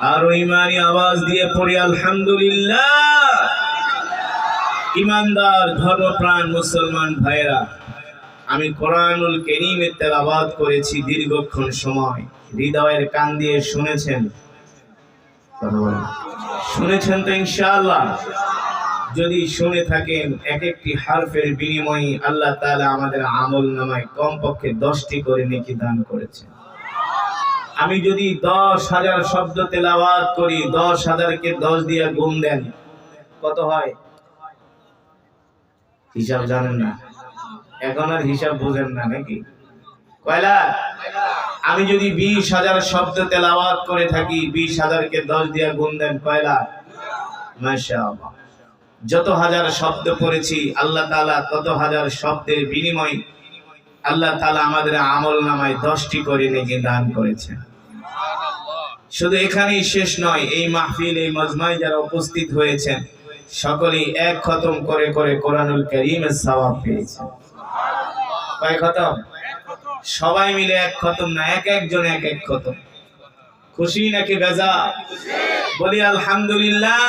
আর ইমানি আওয়াজ দিয়ে পড়ি, আলহামদুলিল্লাহ। ইমানদার, ধর্মপ্রাণ মুসলমান ভাইরা আমি কোরআনুল কেরিমের তেলাওয়াত করেছি দীর্ঘক্ষণ সময়। হৃদয়ের কান দিয়ে শুনেছেন? শুনেছেন তো ইনশাআল্লাহ। যদি শুনে থাকেন এক একটি হারফের বিনিময়ে আল্লাহ তাআলা আমাদের আমল নামায় কমপক্ষে দশটি করে নেকি দান করেছেন। আমি যদি দশ হাজার শব্দ তেলাওয়াত করি, দশ হাজারকে দশ দিয়ে গুণ দেন, কত হয়? হিসাব জানেন না। এখন আর হিসাব বোঝেন না নাকি? কয়লা? আমি যদি বিশ হাজার শব্দ তেলাওয়াত করে থাকি, বিশ হাজারকে দশ দিয়ে গুণ দেন, কয়লা? যত হাজার শব্দ পড়েছি, আল্লাহ তাআলা তত হাজার শব্দের বিনিময়ে আল্লাহ তাআলা আমাদের আমল নামায় দশটি করে নেকি দান করেছেন শুধু এখানেই শেষ নয়, এই মাহফিল, এই মজমায় যারা উপস্থিত হয়েছেন, সকলেই এক খতম করে করে কোরআনুল কারীমের সওয়াব পেয়েছেন কয় খতম? সবাই মিলে এক খতম না, এক একজন এক এক খতম। খুশি নাকি বেজা? বলি আলহামদুলিল্লাহ।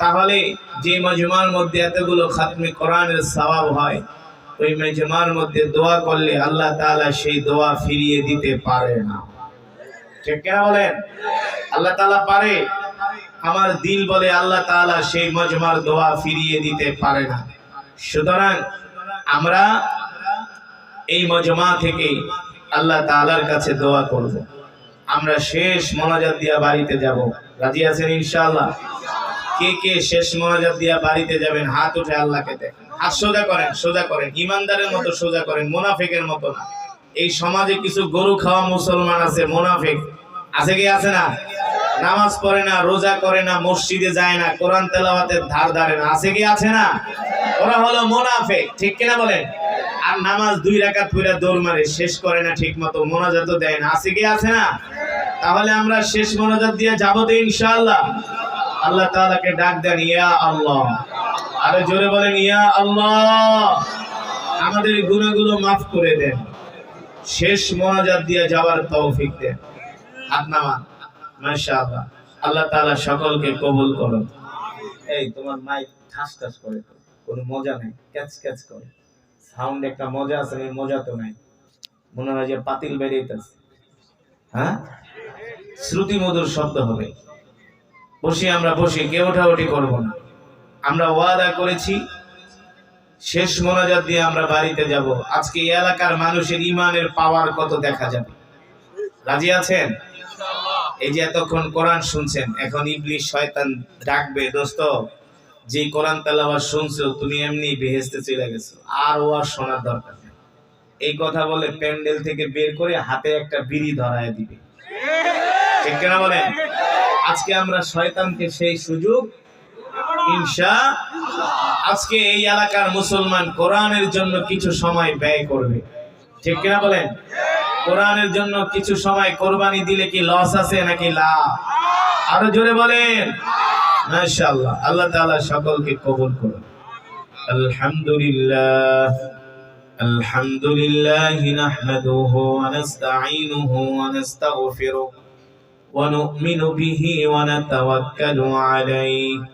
তাহলে যে মজমার মধ্যে এতগুলো খাতমে কোরআনের সওয়াব হয় ওই মেজমার মধ্যে দোয়া করলে আল্লাহ তাআলা সেই দোয়া ফিরিয়ে দিতে পারে না। ঠিক কিনা বলেন? আল্লাহ তাআলা পারে? আমার দিল বলে আল্লাহ তাআলা সেই মজমার দোয়া ফিরিয়ে দিতে পারে না। সুতরাং আমরা এই মজমা থেকে আল্লাহ তাআলার কাছে দোয়া করব। আমরা শেষ মোনাজাত দিয়া বাড়িতে যাব। রাজি আছেন ইনশাআল্লাহ? কে কে শেষ মোনাজাত দিয়া বাড়িতে যাবেন? হাত উঠে আল্লাহকে দেখেন। সোজা করেন সোজা করেন। ইমানদারের মতো সোজা করেন, মোনাফিকের মতো না। এই সমাজে কিছু গরু খাওয়া মুসলমান আছে, মোনাফিক। আছে কি আছে না? নামাজ পড়ে না, রোজা করে না, মসজিদে যায় না, কোরআন তেলাওয়াতের ধার ধারে না। আছে কি আছে না? ওরা হলো মোনাফেক, ঠিক কিনা বলেন? আর নামাজ দুই রাকাত পড়ে দৌড় মারে, শেষ করে না ঠিক মতো মোনাজাত দেয় না। আছে কি আছে না? তাহলে আমরা শেষ মোনাজাত দিয়ে যাব তো ইনশাআল্লাহ। আল্লাহ তাআলাকে ডাক দেন, ইয়া আল্লাহ। আরে জোরে বলেন, ইয়া আল্লাহ, আমাদের গুনাহগুলো মাফ করে দেন। শেষ মোনাজাত দিয়ে যাওয়ার তৌফিক দেন। হাত নামান, মাশাআল্লাহ। আল্লাহ তাআলা সকলকে কবুল করুন। এই, তোমার মাইক ঠাস ঠাস করে তো, কোনো মজা নেই, ক্যাচ ক্যাচ করে। সাউন্ড একটা মজা আছে এই মজা তো নাই। মনে হয় যে পাতিল বেরিয়েছে হ্যাঁ? শ্রুতি মধুর শব্দ হবে। বসি, আমরা বসি, কেউ ওঠাউঠি করব না। আমরা ওয়াদা করেছি শেষ মোনাজাত দিয়ে আমরা বাড়িতে যাব। আজকে এই এলাকার মানুষের ইমানের পাওয়ার কত দেখা যাবে? রাজি আছেন? এই যে এতক্ষণ কোরআন শুনছেন এখন ইবলিশ শয়তান ডাকবে দোস্ত যে কোরআন তালাবার শুনছো তুমি এমনি বেহেস্তে চলে গেছো আর ও আর শোনার দরকার নেই। এই কথা বলে প্যান্ডেল থেকে বের করে হাতে একটা বিড়ি ধরায় দিবে। ঠিক কিনা বলেন? আজকে আমরা শয়তানকে সেই সুযোগ ইনশা আজকে এই এলাকার মুসলমান কোরআনের জন্য কিছু সময় ব্যয় করবে। ঠিক কিনা বলেন? কোরআনের জন্য কিছু সময় কোরবানি দিলে কি লস আছে নাকি লাভ আরও জোরে বলেন। মাশাআল্লাহ। আল্লাহ তাআলা সকলকে কবুল করুন। আলহামদুলিল্লাহ। আলহামদুলিল্লাহি নাহমাদুহু ওয়া নাস্তাঈনুহু ওয়া নাস্তাগফিরুহু ওয়া নু'মিনু বিহি ওয়া নাতাওয়াক্কালু আলাইহি।